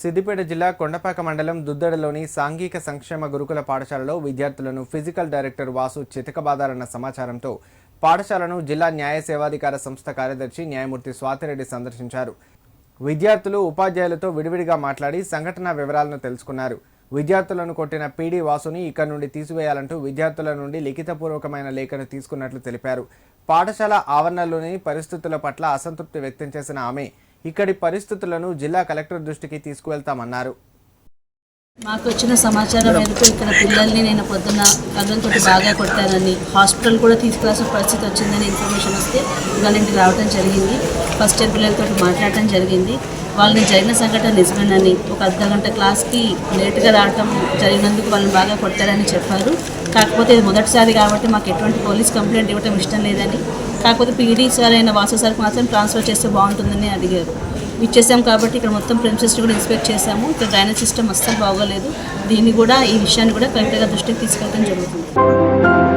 సిద్దిపేట జిల్లా కొండపాక మండలం దుద్దడలోని సాంఘిక సంక్షేమ గురుకుల పాఠశాలలో విద్యార్థులను ఫిజికల్ డైరెక్టర్ వాసు చితకబాదారన్న సమాచారంతో పాఠశాలను జిల్లా న్యాయ సేవాధికార సంస్థ కార్యదర్శి న్యాయమూర్తి స్వాతిరెడ్డి సందర్శించారు. విద్యార్థులు ఉపాధ్యాయులతో విడివిడిగా మాట్లాడి సంఘటన వివరాలను తెలుసుకున్నారు. విద్యార్థులను కొట్టిన పీడీ వాసుని ఇక్కడ నుండి తీసివేయాలంటూ విద్యార్థుల నుండి లిఖితపూర్వకమైన లేఖను తీసుకున్నట్లు తెలిపారు. పాఠశాల ఆవరణలోని పరిస్థితుల పట్ల అసంతృప్తి వ్యక్తం చేసిన ఆమె ఇక్కడి పరిస్థితులను జిల్లా కలెక్టర్ దృష్టికి తీసుకువెళ్తామన్నారు. మాకు వచ్చిన సమాచారం మేరకు ఇక్కడ పిల్లల్ని నేను పొద్దున్న కళ్ళతో బాగా కొట్టానని హాస్పిటల్ కూడా తీసుకురాల్సిన పరిస్థితి వచ్చిందని ఇన్ఫర్మేషన్ వస్తే ఇవాళ రావడం జరిగింది. ఫస్ట్ ఇయర్ పిల్లలతో మాట్లాడటం జరిగింది. వాళ్ళని జరిగిన సంఘటన నిజమేనని ఒక అర్ధ గంట క్లాస్కి లేట్గా రావటం జరిగినందుకు వాళ్ళని బాగా కొట్టారని చెప్పారు. కాకపోతే ఇది మొదటిసారి కాబట్టి మాకు ఎటువంటి పోలీస్ కంప్లైంట్ ఇవ్వటం ఇష్టం లేదని కాకపోతే పీడీ సార్ అయిన వాసు సార్కి మాత్రం ట్రాన్స్ఫర్ చేస్తే బాగుంటుందని అడిగారు. ఇచ్చేసాం కాబట్టి ఇక్కడ మొత్తం ప్రిన్సెస్ కూడా ఇన్స్పెక్ట్ చేసాము ఇక్కడ డ్రైనేజ్ సిస్టమ్ అస్సలు బాగోలేదు. దీన్ని కూడా ఈ విషయాన్ని కూడా కరెక్ట్గా దృష్టికి తీసుకెళ్ళడం జరుగుతుంది.